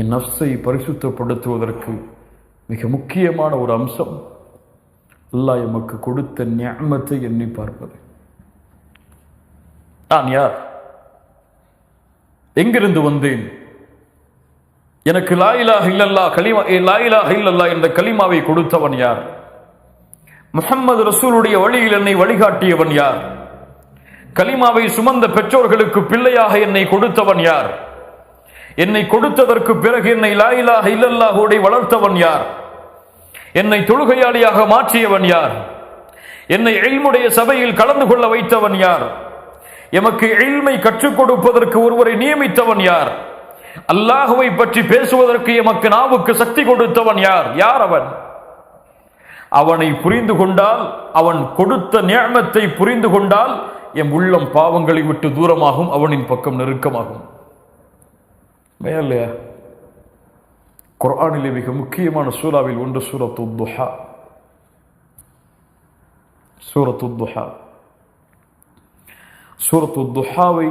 என் நஃப்ஸை பரிசுத்தப்படுத்துவதற்கு மிக முக்கியமான ஒரு அம்சம் அல்லாஹ் எமக்கு கொடுத்த ஞாமத்தை எண்ணி பார்ப்பது. நான் யார்? எங்கிருந்து வந்தேன்? எனக்கு லாயிலாக இல்லல்லா கலிமா லாயிலா லாயிலாக இல்லல்லா என்ற கலிமாவை கொடுத்தவன் யார்? முஹம்மது ரசூலுடைய வழியில் என்னை வழிகாட்டியவன் யார்? கலிமாவை சுமந்த பெற்றோர்களுக்கு பிள்ளையாக என்னை கொடுத்தவன் யார்? என்னை கொடுத்ததற்கு பிறகு என்னை லாயிலாக இல்லல்லாஹோடை வளர்த்தவன் யார்? என்னை தொழுகையாளியாக மாற்றியவன் யார்? என்னை எல்முடைய சபையில் கலந்து கொள்ள வைத்தவன் யார்? எமக்கு எழ்மை கற்றுக் கொடுப்பதற்கு ஒருவரை நியமித்தவன் யார்? அல்லாஹுவை பற்றி பேசுவதற்கு எமக்கு நாவுக்கு சக்தி கொடுத்தவன் யார்? யார் அவன்? அவனை புரிந்து கொண்டால் அவன் கொடுத்த நியமத்தை புரிந்து கொண்டால் எம் உள்ளம் பாவங்களை விட்டு தூரமாகும் அவனின் பக்கம் நெருக்கமாகும். உண்மையா இல்லையா குரானிலே மிக முக்கியமான சூறாவில் ஒன்று சூரத்து துஹா சூரத்து துஹா சூரத்து துஹாவை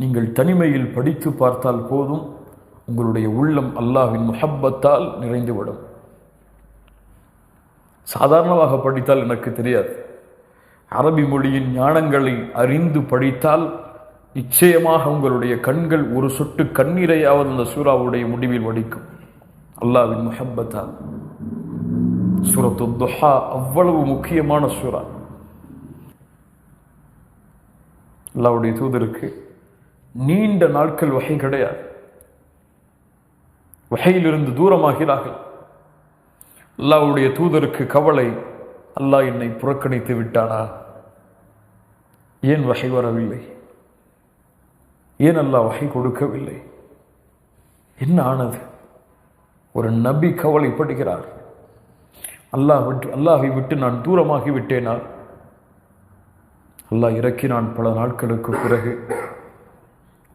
நீங்கள் தனிமையில் படித்து பார்த்தால் போதும் உங்களுடைய உள்ளம் அல்லாஹின் முஹப்பத்தால் நிறைந்துவிடும் சாதாரணமாக படித்தால் எனக்கு தெரியாது அரபி மொழியின் ஞானங்களை அறிந்து படித்தால் நிச்சயமாக உங்களுடைய கண்கள் ஒரு சொட்டு கண்ணீரையாவது அந்த சூறாவுடைய முடிவில் வடிக்கும். அல்லாவின் முஹப்பத்தால் சூரத்து துஹா அவ்வளவு முக்கியமான சூறா. அல்லாவுடைய தூதருக்கு நீண்ட நாட்கள் வகை கிடையாது. வகையிலிருந்து தூரமாகிறார்கள். அல்லாவுடைய தூதருக்கு கவலை அல்லாஹ் என்னை புறக்கணித்து விட்டானா? ஏன் வகை வரவில்லை? ஏன் அல்லாஹ் வகை கொடுக்கவில்லை என்ன ஆனது ஒரு நபி கவலைப்படுகிறார் அல்லாஹ் விட்டு அல்லாஹை விட்டு நான் தூரமாகி விட்டேனா அல்லாஹ் இறக்கினான் பல நாட்களுக்கு பிறகு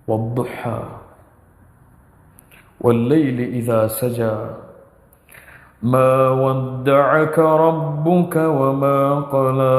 والضحى والليل إذا سجى ما ودعك ربك وما قلى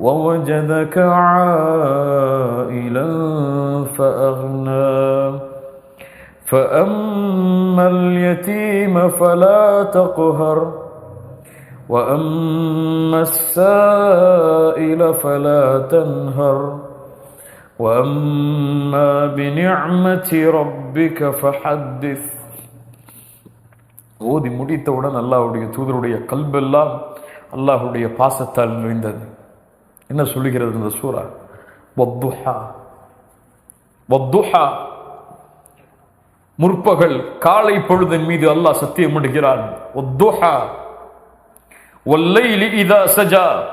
ووجدك عائلا فأغنى فأما اليتيم فلا تقهر وأما السائل فلا تنهر وأما بنعمة ربك فحدث ஓதி முடித்தவுடன் அல்லாஹ்வுடைய தூதருடைய கல்பெல்லாம் அல்லாஹ்வுடைய பாசத்தால் நிறைந்தது என்ன சொல்லுகிறது இந்த சூரா வத்துஹா. வத்துஹா. முற்பகல் காலை பொழுதின் மீது அல்லாஹ் சத்தியம் இடுகிறான் வத்துஹா. வல்லைலி இதா சஜா.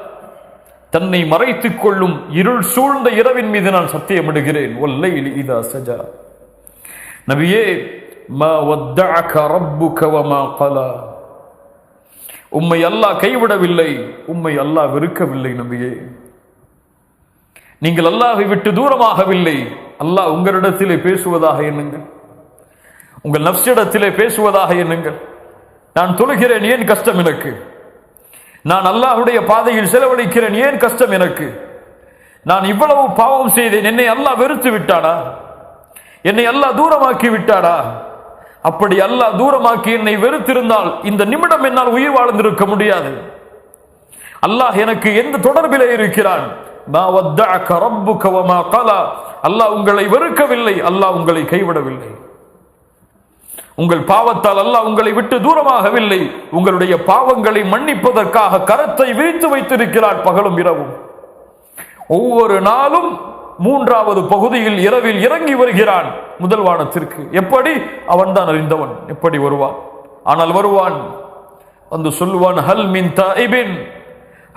தன்னை மறைத்துக் கொள்ளும் இருள் சூழ்ந்த இரவின் மீது நான் சத்தியமிடுகிறேன் ஒல்லைலி இதா சஜா. நபியே உம்மை அல்லாஹ் கைவிடவில்லை. உம்மை அல்லாஹ் வெறுக்கவில்லை நபியே. நீங்கள் அல்லாஹை விட்டு தூரமாகவில்லை. அல்லாஹ் உங்களிடத்திலே பேசுவதாக எண்ணுங்கள். உங்கள் நப்சிடத்திலே பேசுவதாக எண்ணுங்கள். நான் தொழுகிறேன் ஏன் கஷ்டம் எனக்கு? நான் அல்லாஹுடைய பாதையில் செலவழிக்கிறேன் ஏன் கஷ்டம் எனக்கு? நான் இவ்வளவு பாவம் செய்தேன் என்னை அல்லாஹ் வெறுத்து விட்டானா? என்னை அல்லாஹ் தூரமாக்கி விட்டாடா அப்படி அல்லாஹ் தூரமாக்கி என்னை வெறுத்திருந்தால் இந்த நிமிடம் என்னால் உயிர் வாழ்ந்திருக்க முடியாது. அல்லாஹ் எனக்கு எந்த தொடர்பிலே இருக்கிறான்? அல்லாஹ் உங்களை வெறுக்கவில்லை அல்லாஹ் உங்களை கைவிடவில்லை. உங்கள் பாவத்தால் அல்லாஹ் உங்களை விட்டு தூரமாகவில்லை. உங்களுடைய பாவங்களை மன்னிப்பதற்காக கரத்தை விரித்து வைத்திருக்கிறார் பகலும் இரவும். ஒவ்வொரு நாளும் மூன்றாவது பகுதியில் இரவில் இறங்கி வருகிறான் முதல் வானத்திற்கு எப்படி? அவன்தான் அறிந்தவன். எப்படி வருவான்? ஆனால் வருவான். வந்து சொல்லுவான் ஹல் மின் தாயிபின்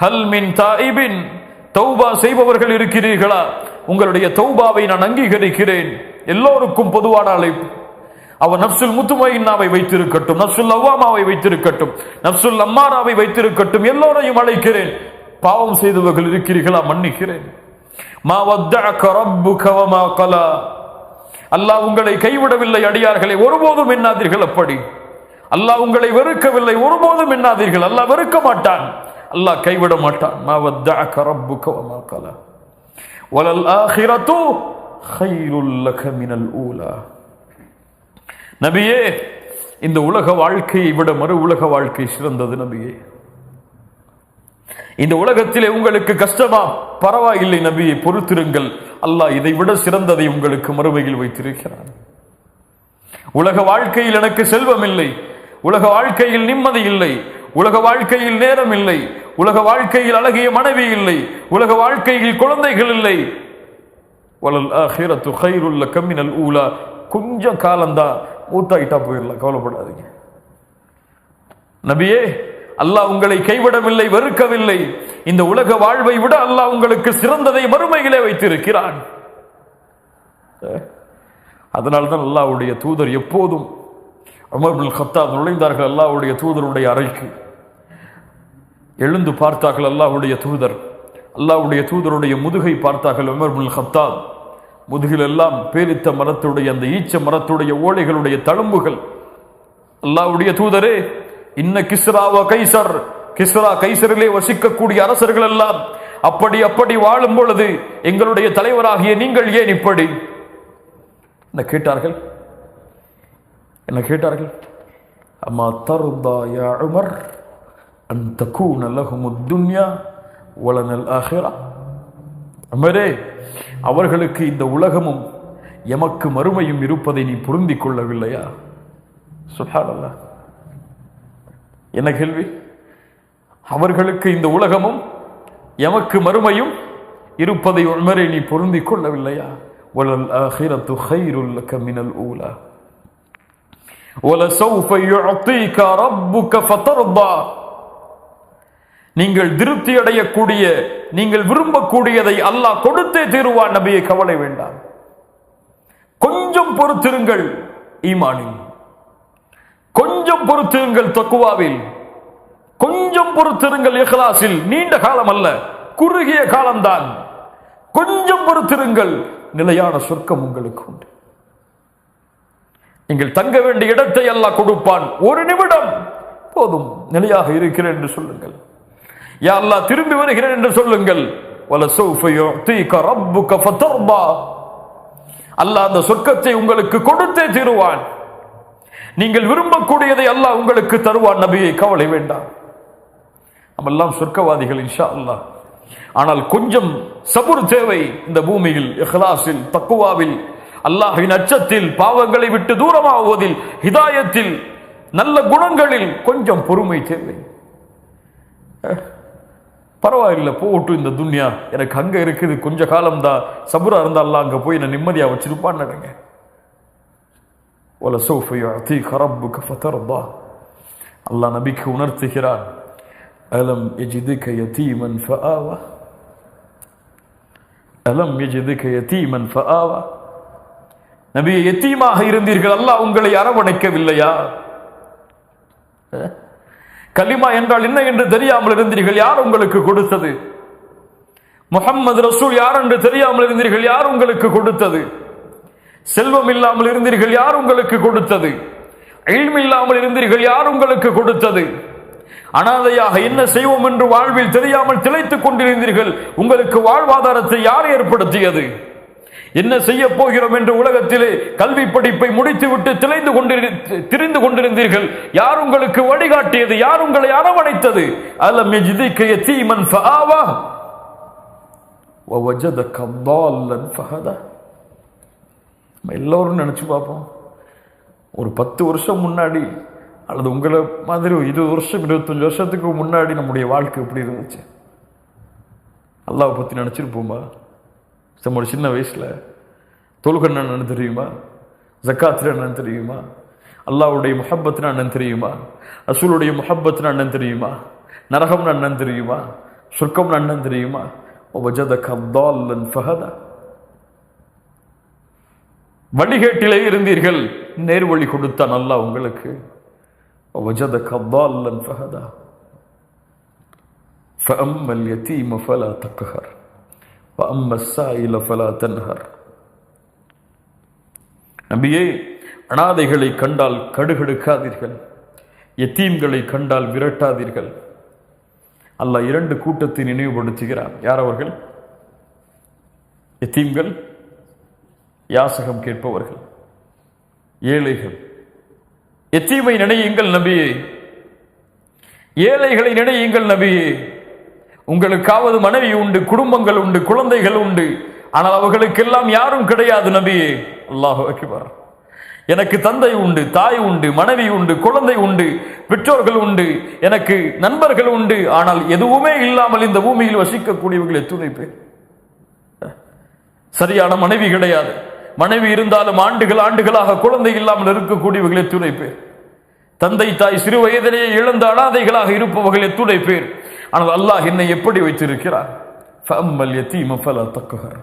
ஹல் மின் தாயிபின். தௌபா செய்பவர்கள் இருக்கிறீர்களா? உங்களுடைய தௌபாவை நான் அங்கீகரிக்கிறேன். எல்லோருக்கும் பொதுவான அழைப்பு. அவன் நப்சுல் முத்துமையின்னாவை வைத்திருக்கட்டும் நப்சுல் அவ்வாமாவை வைத்திருக்கட்டும் நப்சுல் அம்மாராவை வைத்திருக்கட்டும் எல்லோரையும் அழைக்கிறேன். பாவம் செய்தவர்கள் இருக்கிறீர்களா? மன்னிக்கிறேன். மா கலா. அல்லாஹ் உங்களை கைவிடவில்லை அடியார்களை ஒருபோதும் எண்ணாதீர்கள் அப்படி. அல்லாஹ் உங்களை வெறுக்கவில்லை ஒருபோதும் எண்ணாதீர்கள். அல்லாஹ் வெறுக்க மாட்டான். அல்லாஹ் கைவிட மாட்டான். மா வத்தஅக ரப்புக வமா கலா வலல் ஆஹிரத்து ஹைருல் ஊலா நபியே இந்த உலக வாழ்க்கையை விட மறு உலக வாழ்க்கை சிறந்தது நபியே. இந்த உலகத்திலே உங்களுக்கு கஷ்டமா? பரவாயில்லை நபியை பொறுத்திருங்கள். அல்லாஹ் இதை விட சிறந்ததை உங்களுக்கு மறுமையில் வைத்திருக்கிறான். உலக வாழ்க்கையில் எனக்கு செல்வம் இல்லை. உலக வாழ்க்கையில் நிம்மதி இல்லை. உலக வாழ்க்கையில் நேரம் இல்லை. உலக வாழ்க்கையில் அழகிய மனைவி இல்லை. உலக வாழ்க்கையில் குழந்தைகள் இல்லை. வலல் ஆஹிரத்து கைருல்ல கம்மினல் ஊலா. கொஞ்சம் காலம்தான் மூத்தாயிட்டா போயிடலாம் கவலைப்படாதீங்க. நபியே அல்லாஹ் உங்களை கைவிடவில்லை வெறுக்கவில்லை. இந்த உலக வாழ்வை விட அல்லாஹ் உங்களுக்கு சிறந்ததை மறுமையிலே வைத்திருக்கிறான். அதனால்தான் அல்லாஹ்வுடைய தூதர் எப்போதும் உமர் பின் நுழைந்தார்கள். அல்லாஹ்வுடைய தூதருடைய அறைக்கு. எழுந்து பார்த்தார்கள் அல்லாஹுடைய தூதர். அல்லாஹுடைய தூதருடைய முதுகை பார்த்தார்கள் உமர் முல் ஹத்தாப் முதுகிலெல்லாம் பேரித்த மரத்துடைய அந்த ஈச்ச மரத்துடைய ஓலைகளுடைய தழும்புகள். அல்லாஹ்வுடைய தூதரே இன்ன கிஸ்ராவ கைசர் கிஸ்ரா. கைசரிலே வசிக்கக்கூடிய அரசர்கள் எல்லாம் அப்படி அப்படி வாழும் பொழுது எங்களுடைய தலைவராகிய நீங்கள் ஏன் இப்படி? என்ன கேட்டார்கள்? என்ன கேட்டார்கள்? அம்மா தருதா உமர். அன் தக்கூன லஹுமுத் துன்யா வலனல் ஆஹிரா உமரே அவர்களுக்கு இந்த உலகமும் எமக்கு மறுமையும் இருப்பதை நீ பொருந்திக் கொள்ளவில்லையா சுஹானல்லாஹ் என்ன கேள்வி அவர்களுக்கு இந்த உலகமும் எமக்கு மறுமையும் இருப்பதை உண்மரை நீ பொருந்திக் கொள்ளவில்லையா வலல் ஆஹிரத்து கைருல் லக மினல் ஊலா وَلَسَوْفَ يُعْطِيكَ رَبُّكَ فَتَرْضَى நீங்கள் திருப்தி அடையக்கூடிய நீங்கள் விரும்பக்கூடியதை அல்லாஹ் கொடுத்தே தீருவான் நபியை கவலை வேண்டாம். கொஞ்சம் பொறுத்திருங்கள் ஈமானில். கொஞ்சம் பொறுத்திருங்கள் தக்குவாவில். கொஞ்சம் பொறுத்திருங்கள் இஹ்லாஸில். நீண்ட காலம் அல்ல குறுகிய காலம்தான். கொஞ்சம் பொறுத்திருங்கள் நிலையான சொர்க்கம் உங்களுக்கு உண்டு. நீங்கள் தங்க வேண்டிய இடத்தை அல்லாஹ் கொடுப்பான். ஒரு நிமிடம் போதும் நிலையாக இருக்கிறேன் என்று சொல்லுங்கள். யா அல்லாஹ் திரும்பி வருகிறேன் என்று சொல்லுங்கள். அல்லாஹ் அந்த சொர்க்கத்தை உங்களுக்கு கொடுத்தே தீருவான். நீங்கள் விரும்பக்கூடியதை அல்லாஹ் உங்களுக்கு தருவான். நபியை கவலை வேண்டாம். நம்மெல்லாம் சொர்க்கவாதிகள் இன்ஷா அல்லாஹ் ஆனால் கொஞ்சம் சபுர் தேவை இந்த பூமியில் இஹ்லாஸில் தக்குவாவில் அல்லாஹின் அச்சத்தில் பாவங்களை விட்டு தூரமாகுவதில் ஹிதாயத்தில் நல்ல குணங்களில் கொஞ்சம் பொறுமை தேவை. பரவாயில்லை போகட்டும் இந்த துன்யா. எனக்கு அங்கே இருக்குது கொஞ்ச காலம்தான். சபுராக இருந்தாலாம் அங்கே போய் நான் நிம்மதியாக வச்சுருப்பான்னு நினைங்க. ஒல சோஃபையோ அத்தி கரப்பு கஃபத்தரப்பா அல்லா நபிக்கு உணர்த்துகிறான். அலம் எஜிது கயத்தீமன் ஃபஆவா. அலம் எஜிது கயத்தீமன் ஃபஆவா. நபியை எத்தீமாக இருந்தீர்கள். அல்லாஹ் உங்களை அரவணைக்கவில்லையா? கலிமா என்றால் என்ன என்று தெரியாமல் இருந்தீர்கள்? யார் உங்களுக்கு கொடுத்தது? முஹம்மது ரசூல் யார் என்று தெரியாமல் இருந்தீர்கள்? யார் உங்களுக்கு கொடுத்தது? செல்வம் இல்லாமல் இருந்தீர்கள்? யார் உங்களுக்கு கொடுத்தது? இல்ம் இல்லாமல் இருந்தீர்கள்? யார் உங்களுக்கு கொடுத்தது? அனாதையாக என்ன செய்வோம் என்று வாழ்வில் தெரியாமல் திளைத்துக் கொண்டிருந்தீர்கள்? உங்களுக்கு வாழ்வாதாரத்தை யார் ஏற்படுத்தியது? என்ன செய்ய போகிறோம் என்று உலகத்திலே கல்வி படிப்பை முடித்துவிட்டு திளைந்து கொண்டிரு திரிந்து கொண்டிருந்தீர்கள் யார் உங்களுக்கு வழிகாட்டியது யார் உங்களை அரவணைத்தது அலம் யஜ்திக யதீமன் ஃபஆவா ووجدك ضالا فهدى நம்ம எல்லோரும் நினைச்சு பார்ப்போம் ஒரு பத்து வருஷம் முன்னாடி அல்லது உங்களை மாதிரி ஒரு இருபது வருஷம் இருபத்தஞ்சு வருஷத்துக்கு முன்னாடி நம்முடைய வாழ்க்கை எப்படி இருந்துச்சு அல்லாவை பற்றி நினச்சிருப்போமா நம்மளோட சின்ன வயசில் தொழுகண்ணன் என்னன்னு தெரியுமா? ஜக்காத்திர என்னன்னு தெரியுமா? அல்லாவுடைய முஹப்பத்னா அண்ணன் தெரியுமா? ரசூலுடைய முஹப்பத்னா அண்ணன் தெரியுமா? நரகம்னு என்னன்னு தெரியுமா? சொர்க்கம்னு அண்ணன் தெரியுமா? ஓ ஒஜத கப்தால்லன் ஃபஹதா. வழிகேட்டிலே இருந்தீர்கள். நேர்வழி கொடுத்தான் அல்லா உங்களுக்கு. ஒஜத கப்தால்லன் ஃபஹதா. ஃபஅம்மல் யதீம ஃபலா தக்கஹர் தன்ஹர் நபியே அனாதைகளை கண்டால் கடுகடுக்காதீர்கள். எத்தீம்களை கண்டால் விரட்டாதீர்கள். அல்லாஹ் இரண்டு கூட்டத்தை நினைவுபடுத்துகிறார் யார் அவர்கள்? எத்தீம்கள் யாசகம் கேட்பவர்கள் ஏழைகள். எத்தீமை நினையுங்கள் நபியே. ஏழைகளை நினையுங்கள் நபியே. உங்களுக்காவது மனைவி உண்டு குடும்பங்கள் உண்டு குழந்தைகள் உண்டு. ஆனால் அவர்களுக்கெல்லாம் யாரும் கிடையாது நபியே. அல்லாஹு அக்பர். எனக்கு தந்தை உண்டு தாய் உண்டு மனைவி உண்டு குழந்தை உண்டு பெற்றோர்கள் உண்டு எனக்கு நண்பர்கள் உண்டு. ஆனால் எதுவுமே இல்லாமல் இந்த பூமியில் வசிக்கக்கூடியவர்கள் எத்துணை பேர்? சரியான மனைவி கிடையாது. மனைவி இருந்தாலும் ஆண்டுகள் ஆண்டுகளாக குழந்தை இல்லாமல் இருக்கக்கூடியவர்கள் எத்துணை பேர்? தந்தை தாய் சிறு வயதிலேயே இழந்த அனாதைகளாக இருப்பவர்கள் எத்துணை பேர்? ஆனால் அல்லாஹ் என்னை எப்படி வைத்திருக்கிறார்? ஃபம்மல் யதீம ஃபலா தக்ஹர்.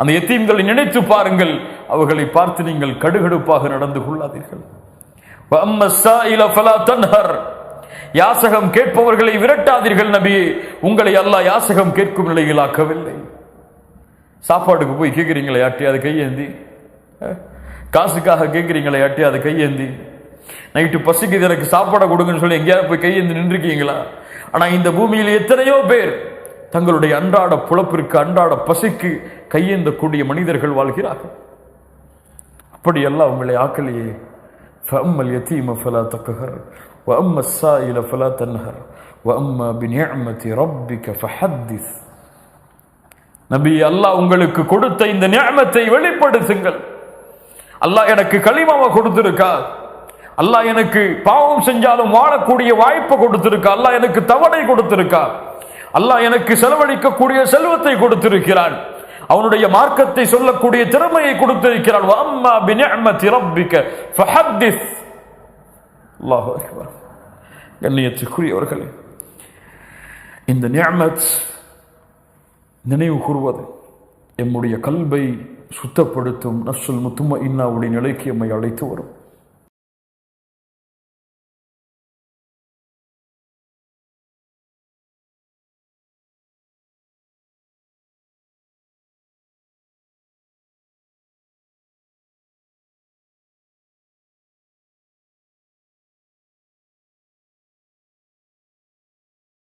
அந்த எத்தீம்களை நினைத்து பாருங்கள் அவர்களை பார்த்து நீங்கள் கடுகடுப்பாக நடந்து கொள்ளாதீர்கள். ஃபலா யாசகம் கேட்பவர்களை விரட்டாதீர்கள் நபியே உங்களை அல்லாஹ் யாசகம் கேட்கும் நிலையில் ஆக்கவில்லை. சாப்பாட்டுக்கு போய் கேட்குறீங்களே அதை கையேந்தி? காசுக்காக கேட்குறீங்களே அதை கையேந்தி? நைட்டு பசிக்குது எனக்கு சாப்பாடை கொடுங்கன்னு சொல்லி எங்கேயாவது போய் கையேந்தி நின்றுருக்கீங்களா? ஆனா இந்த பூமியில் எத்தனையோ பேர் தங்களுடைய அன்றாட புலப்பிற்கு அன்றாட பசிக்கு கையேந்தக்கூடிய மனிதர்கள் வாழ்கிறார்கள் அப்படியெல்லாம் உங்களை ஆக்கலையே فأما اليتيم فلا تقهر وأما السائل فلا تنهر وأما بنعمة ربك فحدث நபி அல்லாஹ் உங்களுக்கு கொடுத்த இந்த நியமத்தை வெளிப்படுத்துங்கள் அல்லாஹ் எனக்கு களிமாவை கொடுத்திருக்கா அல்லாஹ் எனக்கு பாவம் செஞ்சாலும் வாழக்கூடிய வாய்ப்பை கொடுத்திருக்கா. அல்லாஹ் எனக்கு தவணை கொடுத்திருக்கா. அல்லாஹ் எனக்கு செலவழிக்கக்கூடிய செல்வத்தை கொடுத்திருக்கிறான். அவனுடைய மார்க்கத்தை சொல்லக்கூடிய திறமையை கொடுத்திருக்கிறான். வஅம்மா பினிஅமதி ரப்பிக ஃபஹத்திஸ். அல்லாஹு அக்பர். கண்ணியத்துக்குரியவர்களே இந்த நியமத் நினைவு கூறுவது எம்முடைய கல்வை சுத்தப்படுத்தும் நஸ்ஸுல் முத்தும இன்னாவுடைய நிலைக்கு எம்மை அழைத்து வரும்.